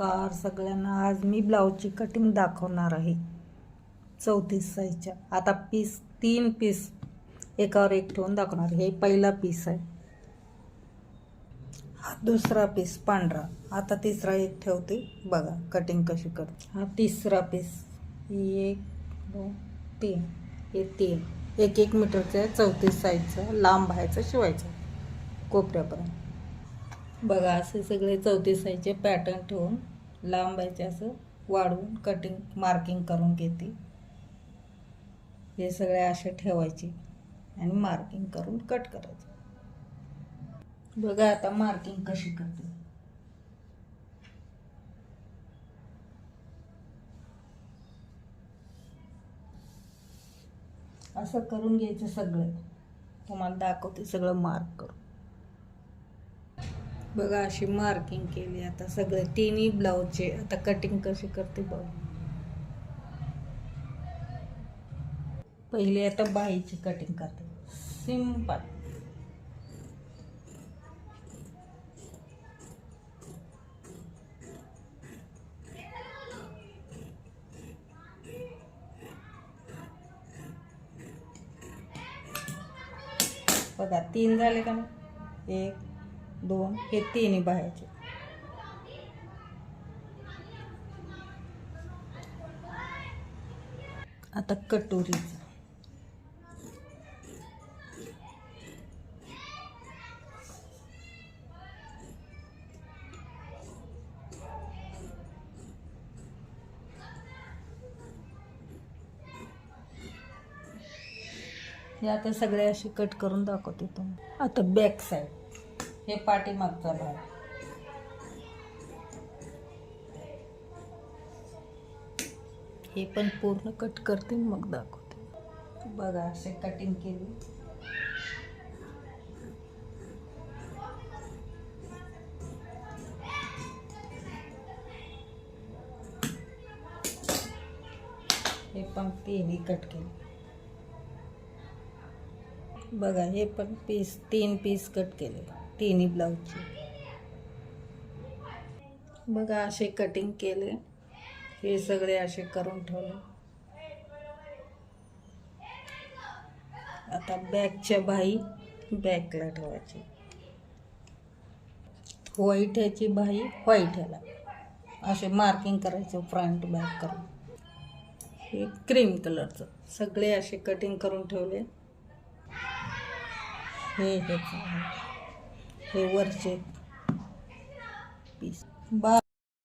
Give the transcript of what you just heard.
नमस्कार. सगळ्यांना आज मी ब्लाऊजची कटिंग दाखवणार आहे. चौतीस साईजच्या आता पीस तीन पीस एकावर एक ठेवून दाखवणार. हे पहिला पीस आहे. हा दुसरा पीस पांढरा. आता तिसरा एक ठेवते. बघा कटिंग कशी करते. हा तिसरा पीस एक दोन तीन. हे तीन. एक एक मीटरचं आहे. चौतीस साईजचं लांब व्हायचं शिवायचं. कोपऱ्यापर्यंत. बघा असे सगळे चौतीस पॅटर्न ठेवून लांबायचे असं वाढवून कटिंग मार्किंग करून घेते. हे सगळे असे ठेवायचे आणि मार्किंग करून कट करायचं. बघा आता मार्किंग कशी करते. असं करून घ्यायचं सगळं. तुम्हाला दाखवते सगळं मार्क करून. बघा अशी मार्किंग केली आता सगळे. तिन्ही ब्लाऊजचे आता कटिंग कशी करते बघ. पहिले आता बाईची कटिंग करते. सिंपल बघा तीन झाले का एक दोन हे तिन्ही बाहेरचे. आता कटोरीचं. हे आता सगळे असे कट करून दाखवते तुम्ही आता बॅक साईड हे पाठीमागचा भाग. हे पण पूर्ण कट करते मग दाखवते. बघा असे कटिंग केली. हे पण तिन्ही कट केले. बघा हे पण पीस तीन पीस कट केले. तिन्ही ब्लाऊजची बघा असे कटिंग केले. हे सगळे असे करून ठेवले. आता बॅगच्या बाई बॅकला ठेवायची. व्हाईट ह्याची बाई व्हाईट ह्याला. असे मार्किंग करायचं फ्रंट बॅक करून. हे क्रीम कलरचं सगळे असे कटिंग करून ठेवले. हे हे. हे वरचे. पीस बा